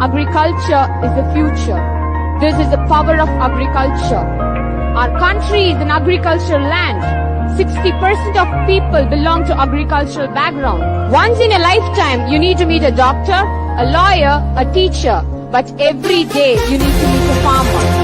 Agriculture is the future. This is the power of agriculture. Our country is an agricultural land. 60% of people belong to agricultural background. Once in a lifetime, you need to meet a doctor, a lawyer, a teacher. But every day, you need to meet a farmer.